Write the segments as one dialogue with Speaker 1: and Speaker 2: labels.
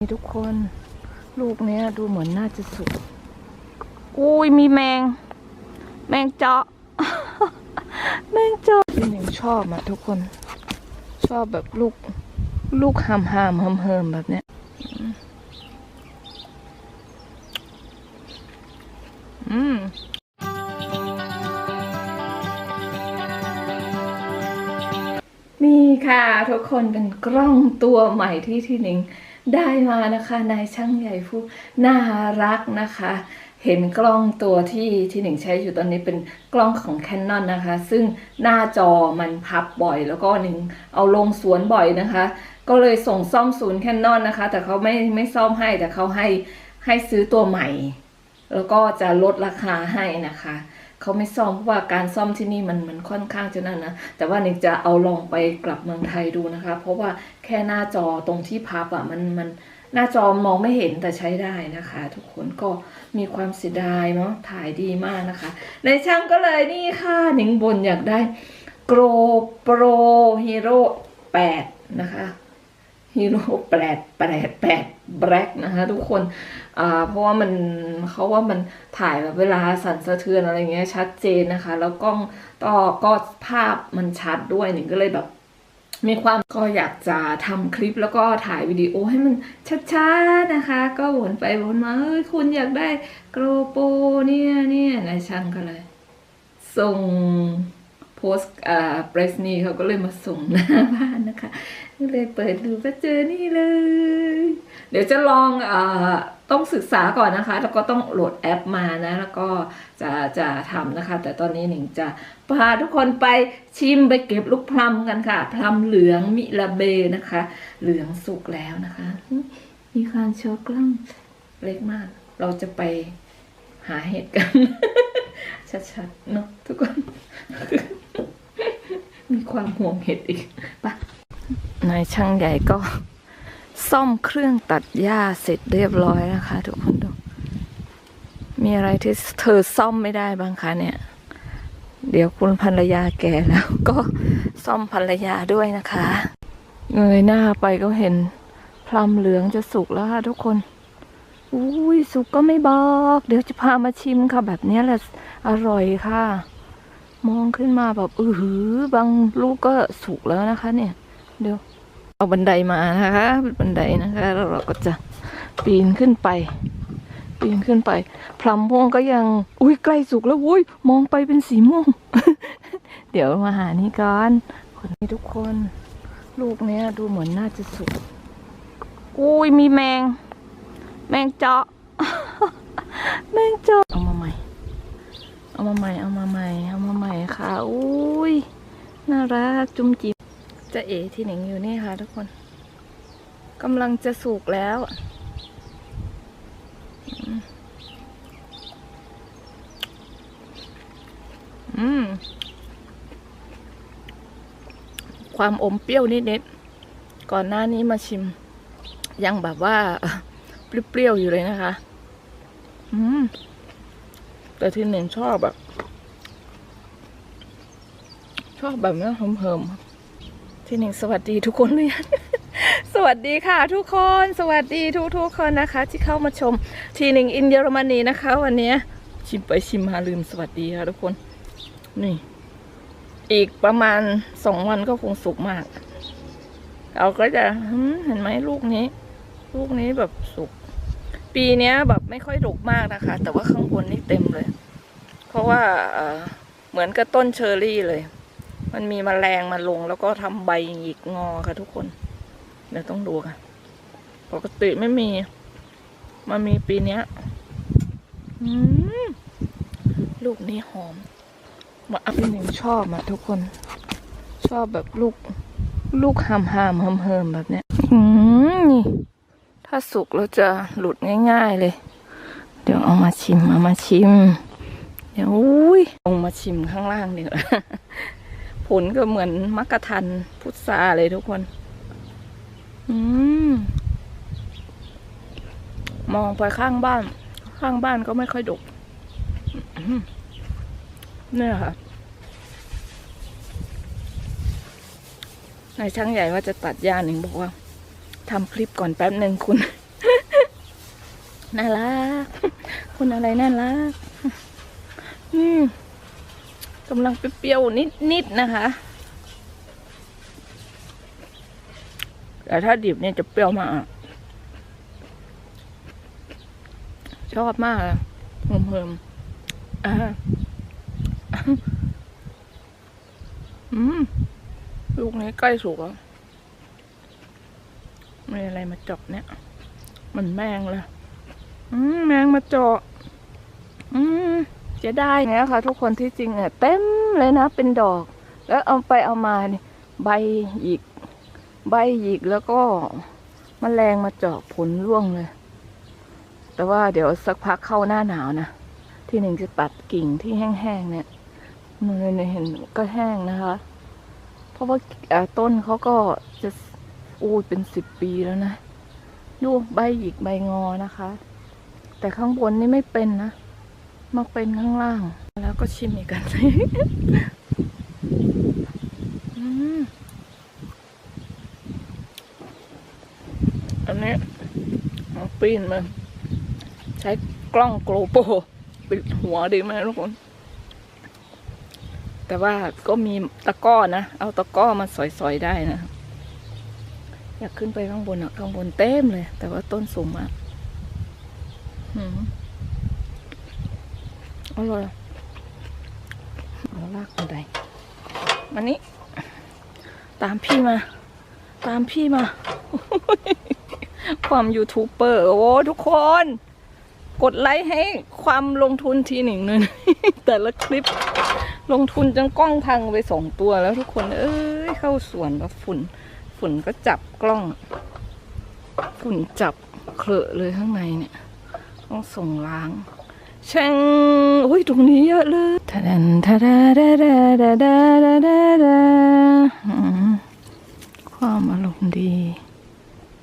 Speaker 1: นี่ทุกคนลูกเนี้ยดูเหมือนน่าจะสุก อุ้ยมีแมง แมงเจาะ แมงเจาะพี่หนึ่งชอบอะทุกคน ชอบแบบลูก ลูกหามหามเฮิมเฮิมๆแบบเนี้ยอืมนี่ค่ะ ทุกคนเป็นกล้องตัวใหม่ที่ที่หนิง ได้มานะคะนายช่างใหญ่ผู้น่ารักนะคะ เห็นกล้องตัวที่ที่หนิงใช้อยู่ตอนนี้เป็นกล้องของ Canon นะคะ ซึ่งหน้าจอมันพับบ่อย แล้วก็หนิงเอาลงสวนบ่อยนะคะ ก็เลยส่งซ่อมศูนย์ Canon นะคะ แต่เขาไม่ไม่ซ่อมให้แต่เขาให้ให้ซื้อตัวใหม่ แล้วก็จะลดราคาให้นะคะ เขาไม่ซ่อมเพราะว่าการซ่อมที่นี่มันมันค่อนข้างจะนั่นนะแต่ว่านิกจะเอาลองไปกลับเมืองไทยดูนะคะ เพราะว่าแค่หน้าจอตรงที่พับอะ่ะมันมันหน้าจอมองไม่เห็นแต่ใช้ได้นะคะ ทุกคนก็มีความเสียดายเนาะถ่ายดีมากนะคะ ในช่างก็เลยนี่ค่ะหนิงบนอยากได้ Go Pro Hero 8นะคะ ฮีโร่แปดแปดแปดแบล็กนะคะทุกคนอ่าเพราะว่ามันเขาว่ามันถ่ายแบบเวลาสั่นสะเทือนอะไรเงี้ยชัดเจนนะคะ แล้วกล้องก็ก็ภาพมันชัดด้วยหนิงก็เลยแบบมีความก็อยากจะทำคลิปแล้วก็ถ่ายวิดีโอให้มันชัดๆนะคะ ก็วนไปวนมาเอ้ยคุณอยากได้โกรโปเนี่ยเนี่ยนายช่างก็เลย ส่งโพสต์อ่าเปรสนีเขาก็เลยมาส่งหน้าบ้านนะคะ ก็เลยเปิดดูก็เจอนี่เลย เดี๋ยวจะลองอต้องศึกษาก่อนนะคะ แล้วก็ต้องโหลดแอปมานะ แล้วก็จะจะทำนะคะ แต่ตอนนี้หนิงจะพาทุกคนไปชิมไปเก็บลูกพลัมกันค่ะ พลัมเหลืองมิลาเบนะคะ เหลืองสุกแล้วนะคะ มีการโชว์กล้องเล็กมาก เราจะไปหาเห็ดกัน ชัดๆเนาะทุกคน มีความห่วงเห็ดอีกปะ นายช่างใหญ่ก็ซ่อมเครื่องตัดหญ้าเสร็จเรียบร้อยนะคะ ทุกคนดู มีอะไรที่เธอซ่อมไม่ได้บ้างคะเนี่ย เดี๋ยวคุณภรรยาแก่แล้ว ก็ซ่อมภรรยาด้วยนะคะเงยหน้าไปก็เห็นพลัมเหลืองจะสุกแล้วค่ะทุกคน อุ้ยสุกก็ไม่บอก เดี๋ยวจะพามาชิมค่ะ แบบนี้แหละอร่อยค่ะ มองขึ้นมาแบบอือหือบางลูกก็สุกแล้วนะคะเนี่ย เดี๋ยวเอาบันไดมานะคะบันไดนะคะ แล้วเราก็จะปีนขึ้นไป ปีนขึ้นไปพลัมม่วงก็ยังอุ้ยใกล้สุกแล้วอุ้ยมองไปเป็นสีม่วง เดี๋ยวมาหานี่ก่อนคนนี้ทุกคน ลูกเนี้ยดูเหมือนน่าจะสุกอุ้ยมีแมง แมงเจาะ แมงเจาะเอามาใหม่ เอามาใหม่เอามาใหม่เอามาใหม่ค่ะอุ้ยน่ารักจุ่มจิบ จะเอที่หนิงอยู่นี่ค่ะทุกคนกำลังจะสุกแล้ว อืม ความอมเปรี้ยวนิดๆ ก่อนหน้านี้มาชิม ยังแบบว่า เปรี้ยวๆ อยู่เลยนะคะ อืม แต่ที่หนึ่งชอบแบบ ชอบแบบนี้เหิมๆ ที่หนึ่งสวัสดีทุกคนเลยสวัสดีค่ะทุกคน สวัสดีทุกๆคนนะคะ ที่เข้ามาชมทีหนึ่งอินเยอรมนีนะคะ วันนี้ชิมไปชิมมาลืมสวัสดีค่ะทุกคน นี่ อีกประมาณสองวันก็คงสุกมาก เราก็จะเห็นไหมลูกนี้ ลูกนี้แบบสุก ปีนี้แบบไม่ค่อยดกมากนะคะ แต่ว่าข้างบนนี่เต็มเลย เพราะว่าเหมือนกับต้นเชอร์รี่เลย มันมีมแมลงมาลง แล้วก็ทำใบหยิกงอค่ะทุกคน เดี๋ยวต้องดูค่ะ ปกติไม่มีมามีปีเนี้ยอลูกนี้หอมมาอัพหนึ่งชอบอะทุกคน ชอบแบบลูก ลูกหามหามเฮิมเฮิมแบบเนี้ยนี่ ถ้าสุกแล้วจะหลุดง่ายๆเลย เดี๋ยวเอามาชิมเอามาชิม เดี๋ยวอุ้ยลงมาชิมข้างล่างเดี๋ย ผลก็เหมือนมักกะทันพุทราเลยทุกคน อืม มองไปข้างบ้าน ข้างบ้านก็ไม่ค่อยดกเนี่ยค่ะ นายช่างใหญ่ว่าจะตัดหญ้าหนึ่งบอกว่าทำคลิปก่อนแป๊บหนึ่งคุณ น่ารัก คุณอะไรน่ารัก อืม กำลังเปรี้ยวนิดๆนะคะ แต่ถ้าดิบเนี่ยจะเปรี้ยวมาก ชอบมากเลยเพิ่มๆอ่าอืม ลูกนี้ใกล้สุกแล้วมีอะไรมาเจาะเนี่ย มันแมงเลยอืม แมงมาเจาะอืม จะได้เนี่ยค่ะ ทุกคนที่จริงเนี่ยเต็มเลยนะเป็นดอก แล้วเอาไปเอามานี่ใบหยิก ใบหยิกแล้วก็มแมลงมาเจาะผลร่วงเลย แต่ว่าเดี๋ยวสักพักเข้าหน้าหนาวนะที่หนึ่งจะตัดกิ่งที่แห้งๆเนี่ยนี่เห็นก็แห้งนะคะ เพราะว่าอ่าต้นเขาก็จะอูดเป็นสิบปีแล้วนะดูใบหยิกใบงอนะคะ แต่ข้างบนนี่ไม่เป็นนะ มาเป็นข้างล่าง แล้วก็ชิมอีกกันอืมอันนี้เอาปีนมาใช้กล้องโกลโปปิดหัวดีไหมทุกคน แต่ว่าก็มีตะก้อนะ เอาตะก้อมาสอยๆได้นะ อยากขึ้นไปข้างบนอะข้างบนเต็มเลย แต่ว่าต้นสูงมากอืม อร่อยเอาลากบันไดมานี่ตามพี่มา ตามพี่มา ความยูทูบเบอร์ โอ้ทุกคน กดไลค์ให้ความลงทุนทีหนึ่งเลยแต่ละคลิปลงทุนจนกล้องพังไปสองตัวแล้วทุกคน เอ้ย เข้าสวนแบบฝุ่น ฝุ่นก็จับกล้อง ฝุ่นจับเคลอะเลยข้างในเนี่ย ต้องส่งล้าง แช่ง โอ้ยตรงนี้เยอะเลยทะดันทะดาดาดาดาดาดาดาดาความอารมณ์ดี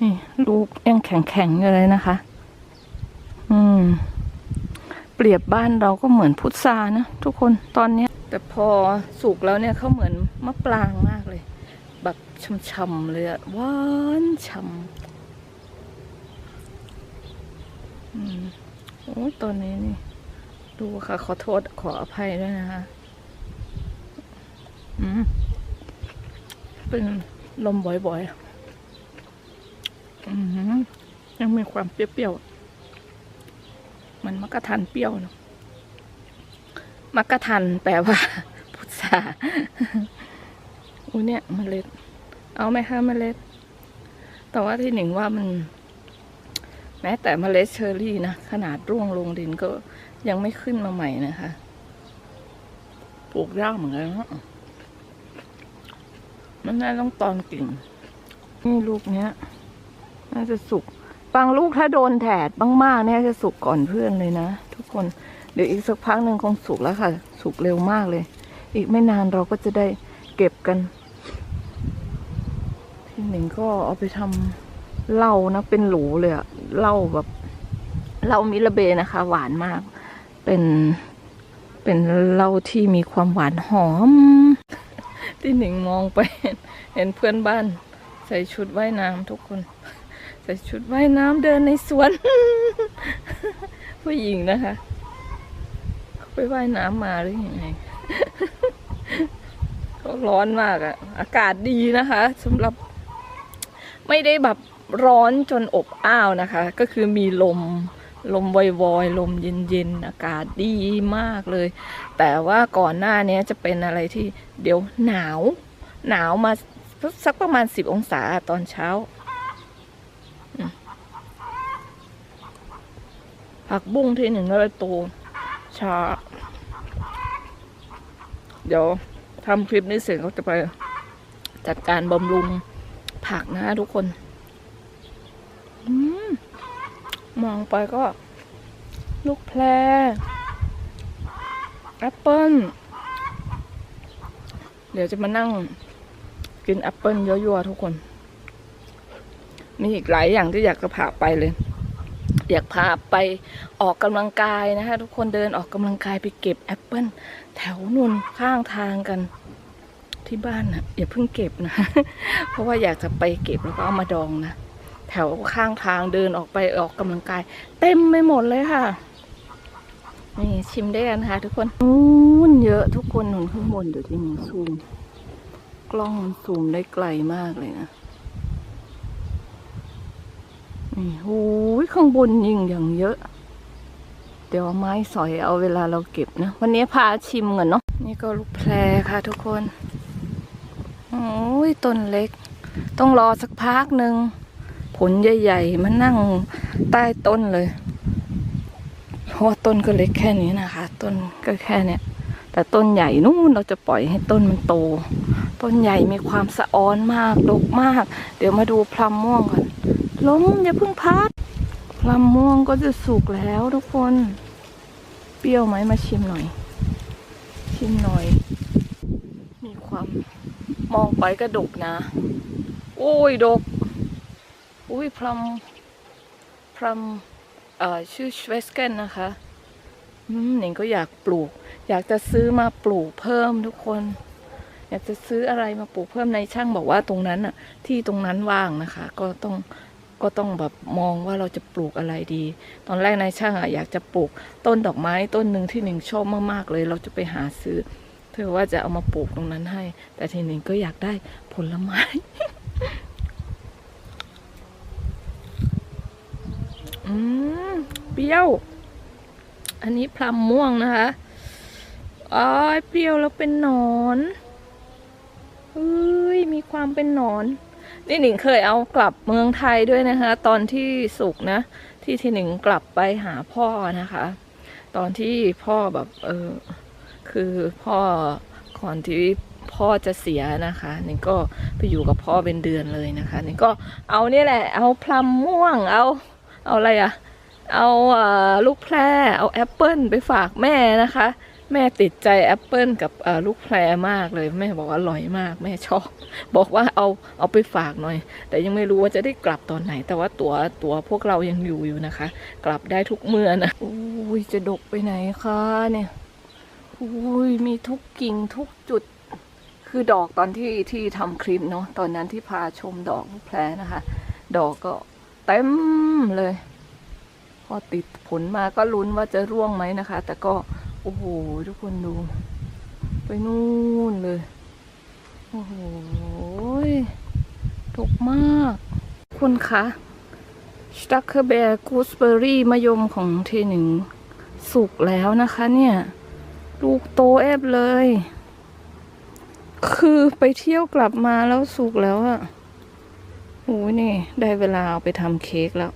Speaker 1: นี่ลูกยังแข็งแข็งๆอยู่เลยนะคะ อืม เปรียบบ้านเราก็เหมือนพุทรานะทุกคนตอนเนี้ยแต่พอสุกแล้วเนี่ยเขาเหมือนมะปรางมากเลย แบบช่ำๆเลยอะหวานช่ำอืมโอ้ยตอนนี้นี่ ดูค่ะ ขอโทษขออภัยด้วยนะคะอืมเป็นลมบ่อยๆอืมยังมีความเปรี้ยวๆมันมักกะทันเปรี้ยวเนาะมักกะทันแปลว่า พุทราอุ้ยเนี่ยเมล็ด เอาไหมคะเมล็ด แต่ว่าที่หนึ่งว่ามัน แม้แต่เมล็ดเชอร์รี่นะ ขนาดร่วงลงดินก็ ยังไม่ขึ้นมาใหม่นะคะ ปลูกยากเหมือนกันนะมันน่าต้องตอนกิ่ง นี่ลูกเนี้ย น่าจะสุก บางลูกถ้าโดนแดดมากๆเนี่ยจะสุกก่อนเพื่อนเลยนะทุกคน เดี๋ยวอีกสักพักหนึ่งคงสุกแล้วค่ะ สุกเร็วมากเลย อีกไม่นานเราก็จะได้เก็บกันที่หนึ่งก็เอาไปทำเหล้านะ เป็นหลูเลยอะเหล้าแบบเหล้ามิลเบนะคะ หวานมาก เป็นเป็นเหล้าที่มีความหวานหอม ที่หนึ่งมองไป เห็นเพื่อนบ้าน ใส่ชุดว่ายน้ำทุกคน ใส่ชุดว่ายน้ำเดินในสวน ผู้หญิงนะคะ ไปว่ายน้ำมาหรือยังไงก็ร้อนมากอะอากาศดีนะคะสำหรับ ไม่ได้แบบร้อนจนอบอ้าวนะคะ ก็คือมีลม ลมวอยๆลมเย็นๆอากาศดีมากเลย แต่ว่าก่อนหน้านี้จะเป็นอะไรที่เดี๋ยวหนาว หนาวมาสักประมาณสิบองศาตอนเช้า ผักบุ้งที่หนึ่งเลยโตช้า เดี๋ยวทำคลิปนี้เสร็จก็จะไปจัดการบำรุงผักนะทุกคน อืม มองไปก็ ลูกแพรแอปเปิ้ลเดี๋ยวจะมานั่ง กินแอปเปิ้ลยั่วๆทุกคน มีอีกหลายอย่างที่อยากจะพาไปเลย อยากพาไปออกกำลังกายนะคะทุกคนเดินออกกำลังกายไปเก็บแอปเปิ้ลแถวนุนข้างทางกันที่บ้านนะอย่าเพิ่งเก็บนะ เพราะว่าอยากจะไปเก็บแล้วก็เอามาดองนะ ถถวข้างทางเดินออกไปออกกำลังกาย เต็มไปหมดเลยค่ะ นี่ชิมได้กันค่ะ ทุกคนนู้นเยอะทุกคนหนุนข้างบนเดี๋ยวที่หนูซูม กล้องมันซูมได้ไกลมากเลยนะนี่โอ้ยข้างบนยิงอย่างเยอะ เดี๋ยวไม้สอยเอาเวลาเราเก็บนะ วันนี้พาชิมก่อนเนาะนี่ก็ลูกแพรค่ะทุกคนโอ้ยต้นเล็ก ต้องรอสักพักหนึ่ง ผลใหญ่ๆ มานั่งใต้ต้นเลย เพราะว่าต้นก็เล็กแค่นี้นะคะ ต้นก็แค่เนี้ยแต่ต้นใหญ่นู่นเราจะปล่อยให้ต้นมันโต ต้นใหญ่มีความสะอ้อนมากดกมาก เดี๋ยวมาดูพลัมม่วงก่อนล้มอย่าเพิ่งพัดพลัมม่วงก็จะสุกแล้วทุกคน เปรี้ยวไหมมาชิมหน่อย ชิมหน่อย มีความมองไปก็ดกนะ โอ้ยดก อุ้ยพลัมพลัมเอ่อชื่อชเวสเกนนะคะอืมหนิงก็อยากปลูก อยากจะซื้อมาปลูกเพิ่มทุกคน อยากจะซื้ออะไรมาปลูกเพิ่มในช่างบอกว่าตรงนั้นอะที่ตรงนั้นว่างนะคะ ก็ต้องก็ต้องแบบมองว่าเราจะปลูกอะไรดี ตอนแรกนายช่างอะอยากจะปลูกต้นดอกไม้ต้นหนึ่งที่หนิงชอบมากๆเลย เราจะไปหาซื้อ เธอว่าจะเอามาปลูกตรงนั้นให้ แต่ทีหนิงก็อยากได้ผลไม้ อืมเปรี้ยว อันนี้พลัมม่วงนะคะอ้ยเปรี้ยวแล้วเป็นหนอนเฮ้ยมีความเป็นหนอน นี่หนิงเคยเอากลับเมืองไทยด้วยนะคะ ตอนที่สุกนะ ที่ที่หนิงกลับไปหาพ่อนะคะ ตอนที่พ่อแบบเออคือพ่อก่อนที่พ่อจะเสียนะคะนิงก็ไปอยู่กับพ่อเป็นเดือนเลยนะคะนิงก็เอาเนี่ยแหละ เอาพลัมม่วงเอา เอาอะไรอะเอาลูกแพรเอาแอปเปิลไปฝากแม่นะคะ แม่ติดใจแอปเปิลกับลูกแพรมากเลย แม่บอกว่าอร่อยมาก แม่ชอบ บอกว่าเอาเอาไปฝากหน่อย แต่ยังไม่รู้ว่าจะได้กลับตอนไหน แต่ว่าตัวตัวพวกเรายังอยู่อยู่นะคะ กลับได้ทุกเมื่อนะอุ้ยจะดกไปไหนคะเนี่ยอุ้ยมีทุกกิ่งทุกจุด คือดอกตอนที่ที่ทำคลิปเนาะตอนนั้นที่พาชมดอกลูกแพรนะคะ ดอกก็ เต็มเลย พอติดผลมาก็ลุ้นว่าจะร่วงไหมนะคะ แต่ก็โอ้โหทุกคนดู ไปนู่นเลย โอ้โหดกมาก คุณคะสตัคเคอร์แบร์กูสเบอรี่มะยมของเทหนึ่งสุกแล้วนะคะเนี่ย ลูกโตเอฟเลย คือไปเที่ยวกลับมาแล้วสุกแล้วอะ โอ้ยนี่ ได้เวลาเอาไปทำเค้กแล้ว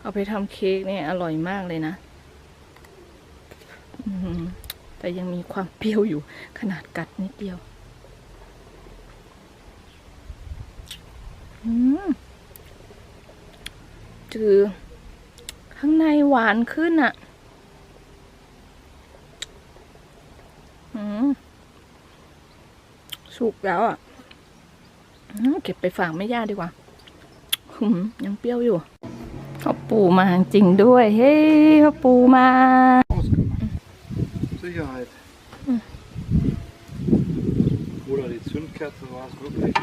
Speaker 1: เอาไปทำเค้กเนี่ยอร่อยมากเลยนะแต่ยังมีความเปรี้ยวอยู่ขนาดกัดนิดเดียวอืมจือ ข้างในหวานขึ้นอะ่ะอืมสุกแล้วอะ่ะ เก็บไปฝากไม่ย่าดีกว่า ยังเปรี้ยวอยู่พ่อปู่มาจริงด้วย เฮ้ยพ่อปู่มา
Speaker 2: Sicherheit. Oder die Zündkerze war es wirklich.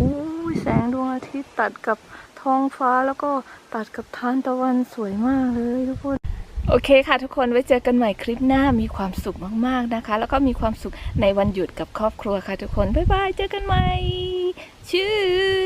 Speaker 1: อุ้ยแสงดวงอาทิตย์ตัดกับท้องฟ้าแล้วก็ตัดกับทานตะวันสวยมากเลยทุกคน โอเคค่ะทุกคนไว้เจอกันใหม่คลิปหน้ามีความสุขมากๆนะคะ แล้วก็มีความสุขในวันหยุดกับครอบครัวค่ะทุกคน บ๊ายบาย เจอกันใหม่ชื่อ